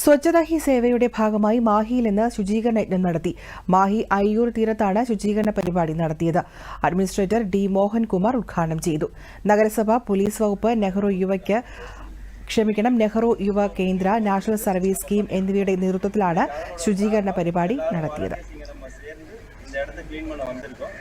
സ്വച്ഛതാ ഹി സേവയുടെ ഭാഗമായി മാഹിയിൽ നിന്ന് ശുചീകരണ യജ്ഞം നടത്തി മാഹി അയ്യൂർ തീരത്താണ് ശുചീകരണ പരിപാടി നടത്തിയത് അഡ്മിനിസ്ട്രേറ്റർ ഡി മോഹൻകുമാർ ഉദ്ഘാടനം ചെയ്തു നഗരസഭ പോലീസ് വകുപ്പ് നെഹ്റു യുവയ്ക്ക് ക്ഷമിക്കണം നെഹ്റു യുവ കേന്ദ്ര നാഷണൽ സർവീസ് സ്കീം എന്നിവയുടെ നേതൃത്വത്തിലാണ് ശുചീകരണ പരിപാടി നടത്തിയത് இந்த இடத்த க்ளீன் பண்ண வந்திருக்கோம்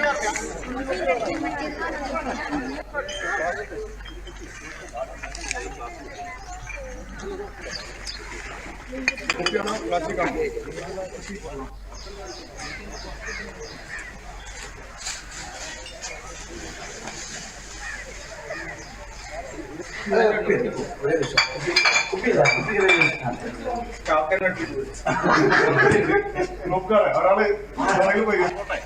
Gracias. നോക്കാറ് ഒരാൾ പുറകിൽ പോയി പോട്ടെ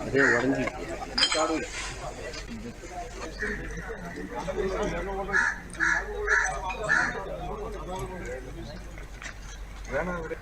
അതെ ഉടഞ്ഞി വേണം ഇവിടെ